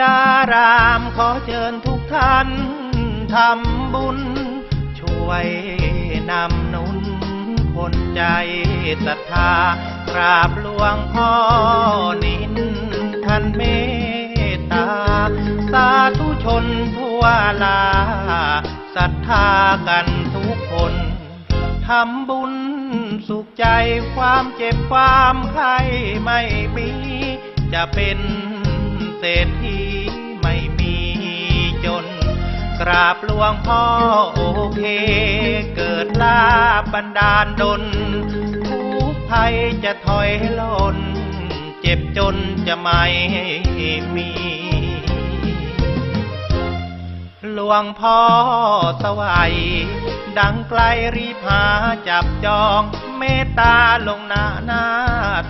ดารามขอเชิญทุกท่านทำบุญ ช่วยนำนุนคนใจศรัทธากราบหลวงพ่อนินท่านเมตตา สาธุชนทั่วลาศรัทธากันทุกคนทำบุญสุขใจความเจ็บความไข้ไม่มีจะเป็น เศรษฐีไม่มีจน กราบหลวงพ่อโอเค เกิดลาบบันดาลดลทุกภัยจะถอยหล่น เจ็บจนจะไม่มีหลวงพ่อสวัย ดังไกลรีบหาจับจองเมตตาลงหน้าหน้า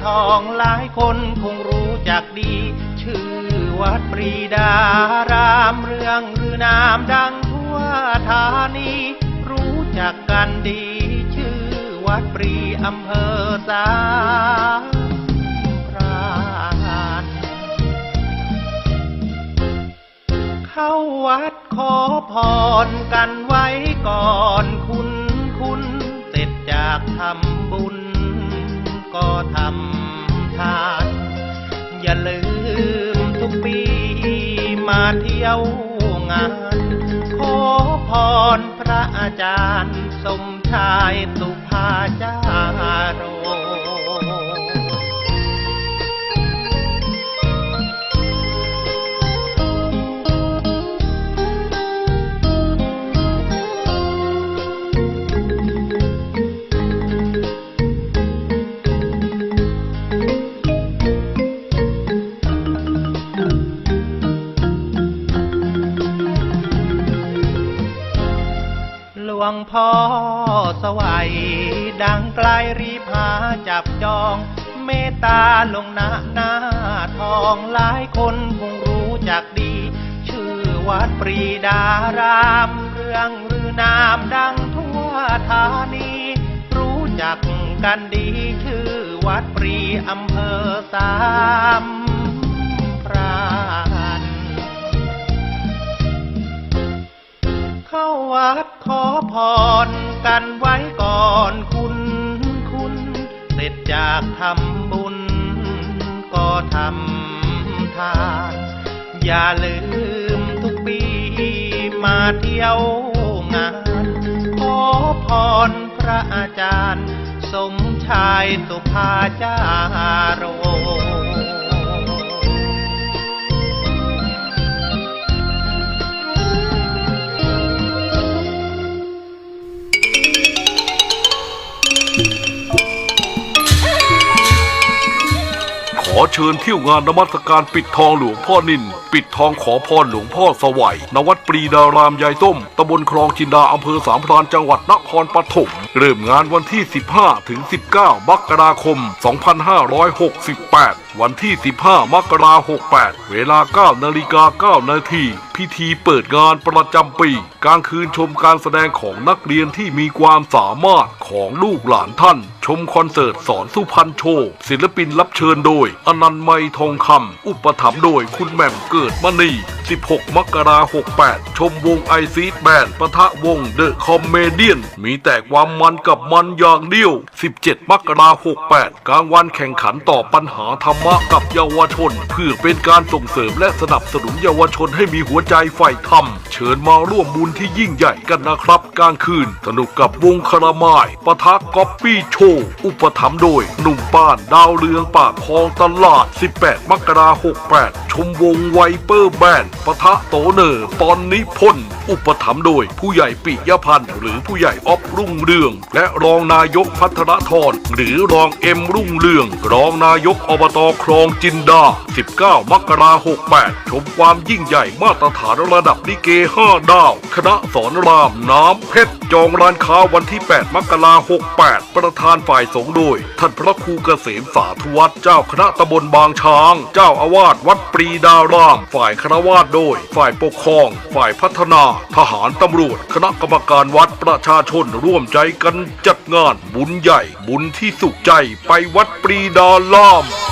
ทองหลายคนคงรู้จักดีชื่อ ดปรีดารามเรื่องหรือนามดังทั่วธานี รู้จักกันดี ชื่อวัดปรีอำเภอสามพรานเข้าวัดขอพรกันไว้ก่อนคุณคุณเสร็จจากทำบุญ ก็ทำทาน มาเที่ยวงาน ขอพรพระอาจารย์ สมชายสุภาจา วงพ่อสวัย ดังไกลรีบหาจับจอง เมตตาลงหน้าหน้าทองหลายคนคงรู้จักดี ชื่อวัดปรีดาราม เรื่องรือนามดังทั่วธานี รู้จักกันดี ชื่อวัดปรีอำเภอสาม วัดขอพรกันไว้ก่อนคุณคุณเสร็จจากทำบุญ ก็ทำทาน อย่าลืมทุกปีมาเที่ยวงานขอพรพระอาจารย์ สมชายสุภาจาร อเชิญเที่ยวงานนมัสการปิดทองหลวงพ่อนิน ปิดทองขอพรหลวงพ่อสวัยนวัดปรีดารามยายต้มตำบลคลองจินดาอำเภอสามพรานจังหวัดนครปฐมเริ่มงานวันที่ 15 ถึง 19มกราคม 2568วันที่ 15 มกราคม 68 เวลา 9 นาฬิกา 9 นาที พิธีเปิดงานประจำปี กลางคืนชมการแสดงของนักเรียนที่มีความสามารถของลูกหลานท่าน ชมคอนเสิร์ตสอนสุพรรณโชว์ ศิลปินรับเชิญโดย อนันต์ไมทองคำ อุปถัมภ์โดยคุณแหม่มเกิดมณี 16 มกราคม68 ชมวงไอซีดแบนปะทะวงเดอะคอมเมเดียน มีแต่ความมันกับมันอย่างเดียว 17 มกราคม68 กลางวันแข่งขันต่อปัญหาธรรมะกับเยาวชน เพื่อเป็นการส่งเสริมและสนับสนุนเยาวชนให้มีหัวใจใฝ่ธรรม เชิญมาร่วมบุญที่ยิ่งใหญ่กันนะครับกลางคืน สนุกกับวงคารามายปะทะก๊อปปี้โชว์อุปถัมภ์โดย หนุ่มป้านดาวเรืองปากคลองตลาด 18 มกราคม68 ชมวงไวเปอร์แบนด์ปะทะโตเนอร์ปอนนิพนธ์ อุปถัมภ์โดย ผู้ใหญ่ปิยพันธ์หรือผู้ใหญ่ออฟรุ่งเรือง และรองนายกพัฒนทรหรือรองเอ็มรุ่งเรือง รองนายกอบตคลองจินดา 19 มกราคม 68 ชมความยิ่งใหญ่มาตรฐานระดับลิเก 5 ดาว คณะสอนรามน้ำเพชร จองร้านค้าวันที่ 8 มกราคม 68 ประธานฝ่ายสงฆ์โดย ท่านพระครูเกษมสาธุวัฒน์เจ้าคณะตำบลบางช้าง เจ้าอาวาสวัดปรีดาราม ฝ่ายคณะวาสโดย ฝ่ายปกครอง ฝ่ายพัฒนาทหารตำรวจ คณะกรรมการวัดประชาชนร่วมใจกันจัดงาน บุญใหญ่ บุญที่สุขใจไปวัดปรีดาราม